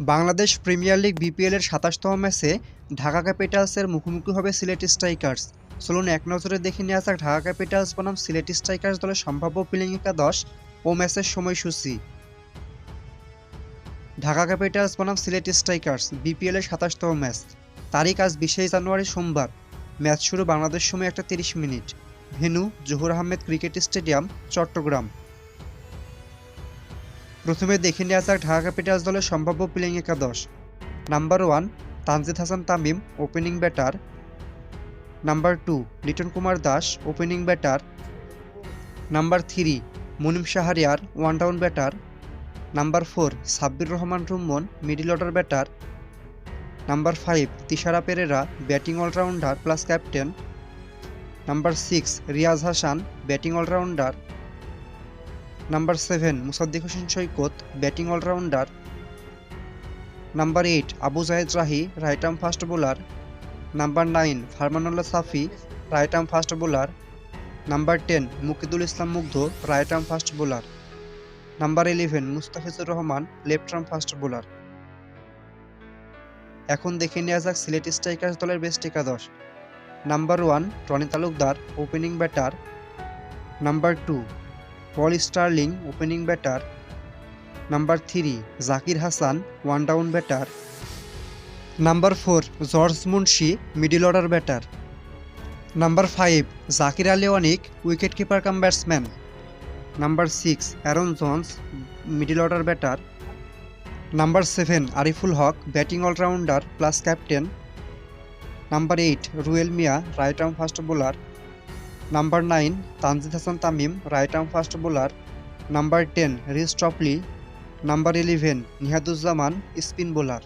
Bangladesh premier league বিপিএলের সাতাশতম ম্যাচে ঢাকা ক্যাপিটালসের মুখোমুখি হবে সিলেট স্ট্রাইকার্স। চলুন এক নজরে দেখে নেওয়া যাক ঢাকা ক্যাপিটালস বনাম সিলেট স্ট্রাইকার্স দলের সম্ভাব্য প্লেইং একাদশ ও ম্যাচের সময়সূচি। ঢাকা ক্যাপিটালস বনাম সিলেট স্ট্রাইকার্স বিপিএলের সাতাশতম ম্যাচ। তারিখ আজ বিশে জানুয়ারি সোমবার। ম্যাচ শুরু বাংলাদেশ সময় একটা তিরিশ minute. Venue Zahur Ahmed cricket stadium, Chattogram. প্রথমে দেখে নেওয়া যাক ঢাকা ক্যাপিটালস দলের সম্ভাব্য প্লেইং একাদশ। Number one, Tanzid Hasan Tamim, opening batter. Number two, Liton Kumar Das, opening batter. Number three, Munim Shahriar, one down batter. Number four, Sabbir Rahman Rumman, middle order batter. Number five, Thisara Perera, batting allrounder plus captain. Number six, Riaz Hasan, batting allrounder. Number seven, Mosaddek Hossain Saikat, batting allrounder. Number eight, Abu Jayed Rahi right arm fast bowler number nine, Farmanullah Safi right arm fast bowler number ten, Mukidul Islam Mugdho right arm fast bowler number eleven, Mustafizur Rahman left arm fast bowler এখন দেখে নেওয়া যাক Sylhet strikers দলের best একাদশ। Number one Tony Talukdar opening batter number two Paul Stirling opening batter, number three Zakir Hasan one down batter, number four George Munsey middle order batter, number five Zakir Ali Anik wicket keeper cum batsman, number six Aaron Jones middle order batter, number seven Ariful Haque batting allrounder plus captain, number eight Ruyel Miah right arm fast bowler number nine Tanzid Hasan Tamim right arm fast bowler. Number ten Reece Topley number eleven Nihaduzzaman spin bowler.